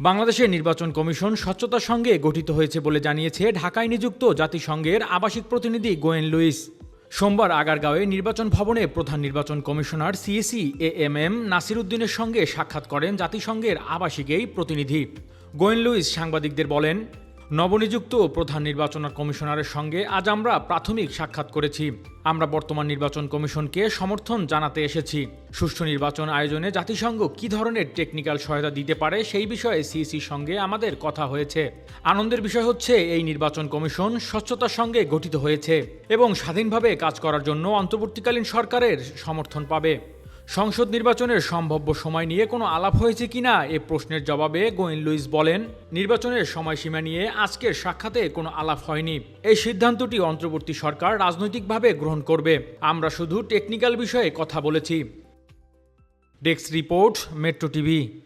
বাংলাদেশের নির্বাচন কমিশন স্বচ্ছতার সঙ্গে গঠিত হয়েছে বলে জানিয়েছে ঢাকায় নিযুক্ত জাতিসংঘের আবাসিক প্রতিনিধি গোয়েন লুইস। সোমবার আগারগাঁওয়ে নির্বাচন ভবনে প্রধান নির্বাচন commissioner CEC A M M Nasir উদ্দিনের সঙ্গে সাক্ষাৎ করেন জাতিসংঘের আবাসিক এই প্রতিনিধি। গোয়েন লুইস সাংবাদিকদের বলেন নবনিযুক্ত প্রধান নির্বাচন কমিশনারের সঙ্গে আজ আমরা প্রাথমিক সাক্ষাৎ করেছি। আমরা বর্তমান নির্বাচন কমিশনকে সমর্থন জানাতে এসেছি। সুষ্ঠু নির্বাচন আয়োজনে জাতিসংঘ কী ধরনের টেকনিক্যাল সহায়তা দিতে পারে সেই বিষয়ে সিইসির সঙ্গে আমাদের কথা হয়েছে। আনন্দের বিষয় হচ্ছে, এই নির্বাচন কমিশন স্বচ্ছতার সঙ্গে গঠিত হয়েছে এবং স্বাধীনভাবে কাজ করার জন্য অন্তর্বর্তীকালীন সরকারের সমর্থন পাবে। সংসদ নির্বাচনের সম্ভাব্য সময় নিয়ে কোনো আলাপ হয়েছে কিনা এ প্রশ্নের জবাবে গোয়েন লুইস বলেন, নির্বাচনের সময়সীমা নিয়ে আজকের সাক্ষাতে কোনো আলাপ হয়নি। এই সিদ্ধান্তটি অন্তর্বর্তী সরকার রাজনৈতিকভাবে গ্রহণ করবে। আমরা শুধু টেকনিক্যাল বিষয়ে কথা বলেছি। Desk report, Metro TV.